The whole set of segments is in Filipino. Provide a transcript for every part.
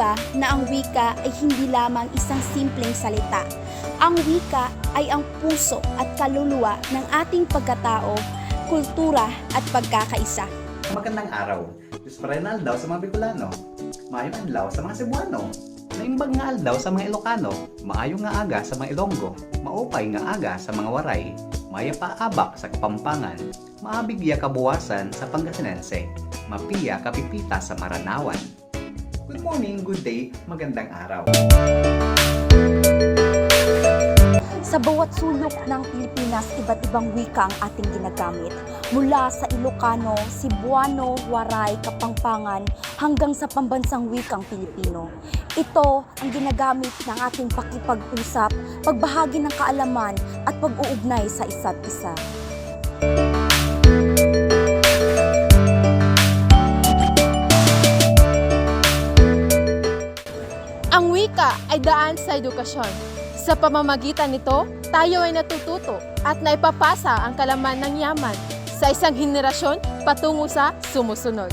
ba na ang wika ay hindi lamang isang simpleng salita? Ang wika ay ang puso at kaluluwa ng ating pagkatao, kultura at pagkakaisa. Magandang araw. Diyos parenal daw sa mga Bicolano. Maayong adlaw sa mga Cebuano. Naimbag nga aldaw sa mga Ilocano. Maayong nga aga sa mga Ilonggo. Maupay nga aga sa mga Waray. Maya paabak sa Kapampangan. Maabigya kabuwasan sa Pangasinense. Mapiya kapipita sa Maranawan. Good morning, good day, magandang araw. Sa bawat sulok ng Pilipinas, iba't ibang wika ang ating ginagamit. Mula sa Ilocano, Cebuano, Waray, Kapampangan, hanggang sa pambansang wikang Pilipino. Ito ang ginagamit ng ating pakipag-usap, pagbahagi ng kaalaman at pag-uugnay sa isa't isa. Ang ay daan sa edukasyon. Sa pamamagitan nito, tayo ay natututo at naipapasa ang kalaman ng yaman sa isang henerasyon patungo sa sumusunod.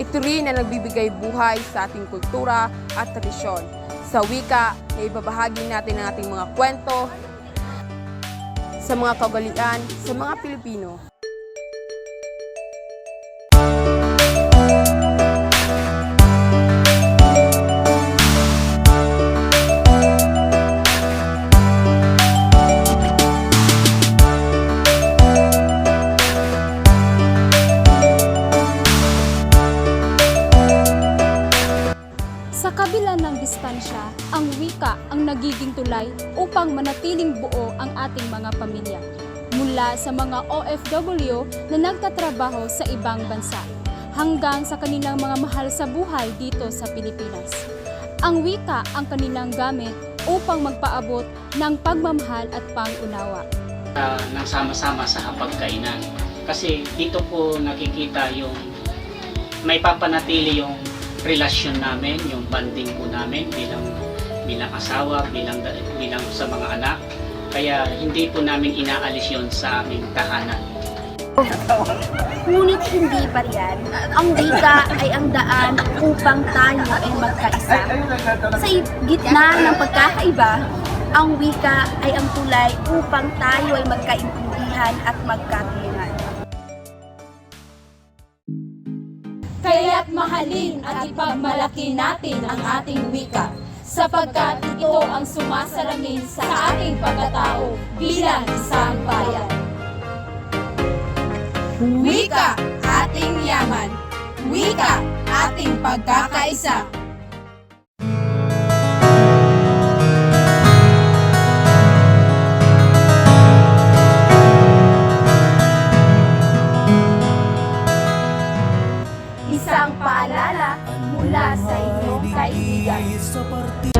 Ito rin ang nagbibigay buhay sa ating kultura at tradisyon. Sa wika, na ibabahagi natin ang ating mga kwento, sa mga kagalian, sa mga Pilipino. Ang wika ang nagiging tulay upang manatiling buo ang ating mga pamilya. Mula sa mga OFW na nagtatrabaho sa ibang bansa, hanggang sa kanilang mga mahal sa buhay dito sa Pilipinas. Ang wika ang kanilang gamit upang magpaabot ng pagmamahal at pangunawa. uh, ng sama-sama sa hapagkainan. Kasi dito po nakikita yung may papanatili yung relasyon namin, yung banding po namin bilang bilang asawa, bilang bilang sa mga anak. Kaya hindi po namin inaalis yon sa aming tahanan. Ngunit hindi pa riyan. Ang wika ay ang daan upang tayo ay magkaisa. Sa gitna ng pagkakaiba, ang wika ay ang tulay upang tayo ay magkaintindihan at magkatulungan. Kaya't mahalin at ipagmalaki natin ang ating wika sapagkat ito ang sumasalamin sa ating pagkatao bilang isang bayan. Wika, ating yaman. Wika, ating pagkakaisa. paalala mula sa inyong kaibigan.